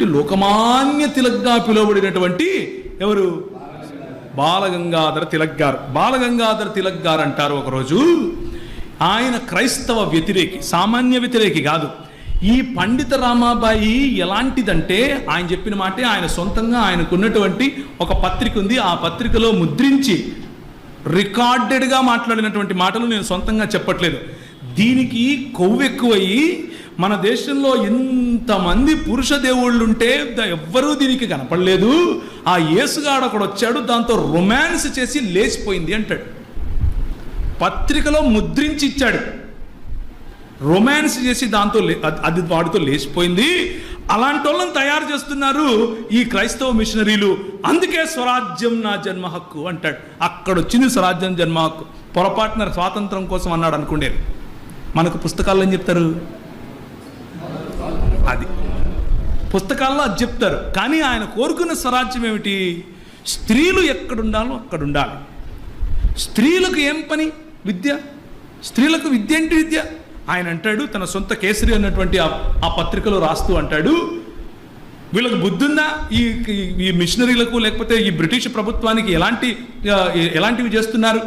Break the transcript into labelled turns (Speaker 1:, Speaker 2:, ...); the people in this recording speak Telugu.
Speaker 1: ఉన్నటువంటి లోకమాన్య తిలక్గా పిలువబడినటువంటి ఎవరు? బాలగంగాధర తిలక్ గారు బాలగంగాధర తిలక్ గారు అంటారు ఒకరోజు. ఆయన క్రైస్తవ వ్యతిరేకి సామాన్య వ్యతిరేకి కాదు. ఈ పండిత రామాబాయి ఎలాంటిదంటే ఆయన చెప్పిన మాటే ఆయన సొంతంగా ఆయనకున్నటువంటి ఒక పత్రిక ఉంది. ఆ పత్రికలో ముద్రించి రికార్డెడ్గా మాట్లాడినటువంటి మాటలు నేను సొంతంగా చెప్పట్లేదు. దీనికి కొవ్వెక్కువయ్యి మన దేశంలో ఇంతమంది పురుష దేవుళ్ళు ఉంటే ఎవ్వరూ దీనికి కనపడలేదు. ఆ యేసుగాడు అక్కడ వచ్చాడు దాంతో రొమాన్స్ చేసి లేచిపోయింది అంటాడు. పత్రికలో ముద్రించి ఇచ్చాడు. రొమాన్స్ చేసి దాంతో అది- అది వాడితో లేచిపోయింది. అలాంటి వాళ్ళని తయారు చేస్తున్నారు ఈ క్రైస్తవ మిషనరీలు. అందుకే స్వరాజ్యం నా జన్మ హక్కు అంటాడు. అక్కడ వచ్చింది స్వరాజ్యం జన్మ హక్కు. పొరపాటున స్వాతంత్రం కోసం అన్నాడు అనుకుండేది మనకు పుస్తకాల్లో ఏం చెప్తారు? అది. పుస్తకాల్లో అది చెప్తారు. కానీ ఆయన కోరుకున్న స్వరాజ్యం ఏమిటి? స్త్రీలు ఎక్కడుండాలో అక్కడ ఉండాలి స్త్రీలకు ఏం పని? విద్య. స్త్రీలకు విద్య ఏంటి విద్య? ఆయన అంటాడు తన సొంత కేసరి అన్నటువంటి ఆ- పత్రికలో రాస్తూ అంటాడు వీళ్ళకి బుద్ధి ఉందా ఈ ఈ మిషనరీలకు లేకపోతే ఈ బ్రిటిష్ ప్రభుత్వానికి ఎలాంటి ఎలాంటివి చేస్తున్నారు?